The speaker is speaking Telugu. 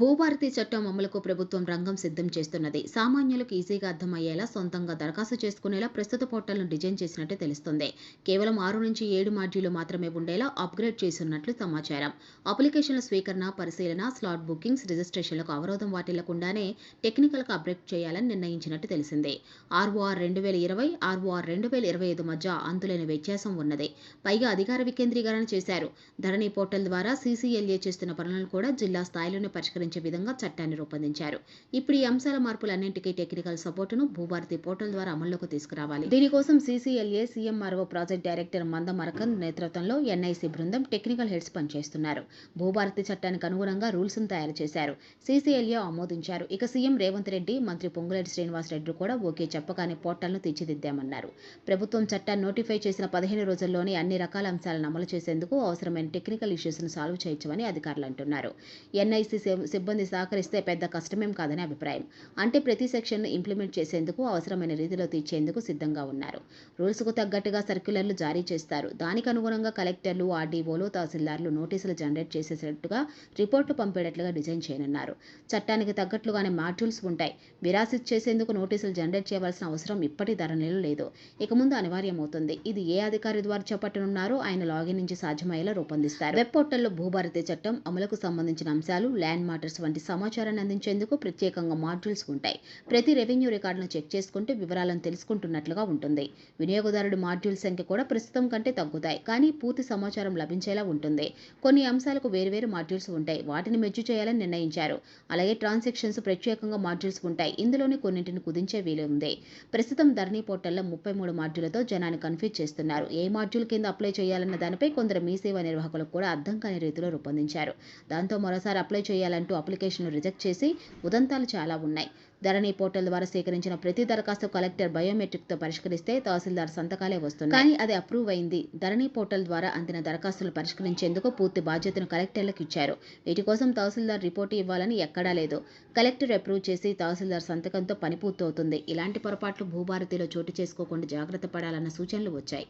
భూభారతి చట్టం అమలుకు ప్రభుత్వం రంగం సిద్ధం చేస్తున్నది. సామాన్యులకు ఈజీగా అర్థమయ్యేలా సొంతంగా దరఖాస్తు చేసుకునేలా ప్రస్తుత పోర్టల్ను డిజైన్ చేసినట్టు తెలుస్తుంది. కేవలం ఆరు నుంచి ఏడు మాడ్యూలు మాత్రమే ఉండేలా అప్గ్రేడ్ చేస్తున్నట్లు సమాచారం. అప్లికేషన్ల స్వీకరణ పరిశీలన స్లాట్ బుకింగ్స్ రిజిస్ట్రేషన్లకు అవరోధం వాటిల్లకుండానే టెక్నికల్గా అప్గ్రేడ్ చేయాలని నిర్ణయించినట్టు తెలిసింది. ఆర్ఓఆర్ రెండు వేల ఇరవై ఆర్ఓఆర్ రెండు వేల ఇరవై ఐదు మధ్య అంతులేని వ్యత్యాసం ఉన్నది. పైగా అధికార వికేంద్రీకరణ చేశారు. ధరణి పోర్టల్ ద్వారా సీసీఎల్ఏ చేస్తున్న పనులను కూడా జిల్లా స్థాయిలోనే పరిష్కరించారు పరిష్కరించే విధంగా చట్టాన్ని రూపొందించారు. ఇప్పుడు ఈ అంశాల మార్పులన్నింటికీ టెక్నికల్ సపోర్టును భూభారతి పోర్టల్ ద్వారా అమల్లోకి తీసుకురావాలి. దీనికోసం సీసీఎల్ఏ సీఎంఆర్ఓ ప్రాజెక్ట్ డైరెక్టర్ మంద మరకంద్ నేతృత్వంలో ఎన్ఐసి బృందం టెక్నికల్ హెడ్స్ పనిచేస్తున్నారు. భూభారతి చట్టానికి అనుగుణంగా రూల్స్ తయారు చేశారు. సీసీఎల్ఏ ఆమోదించారు. ఇక సీఎం రేవంత్ రెడ్డి మంత్రి పొంగులేటి శ్రీనివాస్ రెడ్డి కూడా ఓకే చెప్పగానే పోర్టల్ను తీర్చిదిద్దామన్నారు. ప్రభుత్వం చట్టాన్ని నోటిఫై చేసిన పదిహేను రోజుల్లోనే అన్ని రకాల అంశాలను అమలు చేసేందుకు అవసరమైన టెక్నికల్ ఇష్యూస్ను సాల్వ్ చేయొచ్చని అధికారులు అంటున్నారు. ఎన్ఐసి సిబ్బంది సహకరిస్తే పెద్ద కష్టమేం కాదని అభిప్రాయం. అంటే ప్రతి సెక్షన్ను ఇంప్లిమెంట్ చేసేందుకు అవసరమైన రీతిలో తీర్చేందుకు సిద్ధంగా ఉన్నారు. రూల్స్కు తగ్గట్టుగా సర్క్యులర్లు జారీ చేస్తారు. దానికి అనుగుణంగా కలెక్టర్లు ఆర్డీఓలు తహసీల్దార్లు నోటీసులు జనరేట్ చేసేటట్టుగా రిపోర్టు పంపేటట్లుగా డిజైన్ చేయనున్నారు. చట్టానికి తగ్గట్లుగానే మాడ్యూల్స్ ఉంటాయి. విరాసిత్ చేసేందుకు నోటీసులు జనరేట్ చేయవలసిన అవసరం ఇప్పటి ధరణిలో లేదు. ఇక ముందు అనివార్యమవుతుంది. ఇది ఏ అధికారి ద్వారా చేపట్టనున్నారో ఆయన లాగిన్ నుంచి సాధ్యమయ్యేలా రూపొందిస్తారు. వెబ్ పోర్టల్లో భూభారతి చట్టం అమలుకు సంబంధించిన అంశాలు ల్యాండ్ మాటర్స్ వంటి సమాచారాన్ని అందించేందుకు ప్రత్యేకంగా మాడ్యూల్స్ ఉంటాయి. ప్రతి రెవెన్యూ రికార్డును చెక్ చేసుకుంటూ వివరాలను తెలుసుకుంటున్నట్లుగా ఉంటుంది. వినియోగదారుడి మాడ్యూల్ సంఖ్య కూడా ప్రస్తుతం కంటే తగ్గుతాయి. కానీ పూర్తి సమాచారం లభించేలా ఉంటుంది. కొన్ని అంశాలకు వేరువేరు మాడ్యూల్స్ ఉంటాయి. వాటిని మెజ్జు చేయాలని నిర్ణయించారు. అలాగే ట్రాన్సాక్షన్స్ ప్రత్యేకంగా మాడ్యూల్స్ ఉంటాయి. ఇందులోని కొన్నింటిని కుదించే వీలు ఉంది. ప్రస్తుతం ధరణి పోర్టల్లో ముప్పై మూడు మాడ్యూలతో జనాన్ని కన్ఫ్యూజ్ చేస్తున్నారు. ఏ మాడ్యూల్ కింద అప్లై చేయాలన్న దానిపై కొందరు మీ సేవ నిర్వాహకులకు కూడా అర్థం కాని రీతిలో రూపొందించారు. దాంతో మరోసారి అప్లై చేయాలంటూ అప్లికేషన్లు రిజెక్ట్ చేసి ఉదంతాలు చాలా ఉన్నాయి. ధరణి పోర్టల్ ద్వారా సేకరించిన ప్రతి దరఖాస్తు కలెక్టర్ బయోమెట్రిక్తో పరిష్కరిస్తే తహసీల్దార్ సంతకాలే వస్తుంది కానీ అది అప్రూవ్ అయింది. ధరణి పోర్టల్ ద్వారా అందిన దరఖాస్తులు పరిష్కరించేందుకు పూర్తి బాధ్యతను కలెక్టర్లకు ఇచ్చారు. వీటి కోసం తహసీల్దార్ రిపోర్టు ఇవ్వాలని ఎక్కడా లేదు. కలెక్టర్ అప్రూవ్ చేసి తహసీల్దార్ సంతకంతో పని పూర్తవుతుంది. ఇలాంటి పొరపాట్లు భూభారతిలో చోటు చేసుకోకుండా జాగ్రత్త పడాలన్న సూచనలు వచ్చాయి.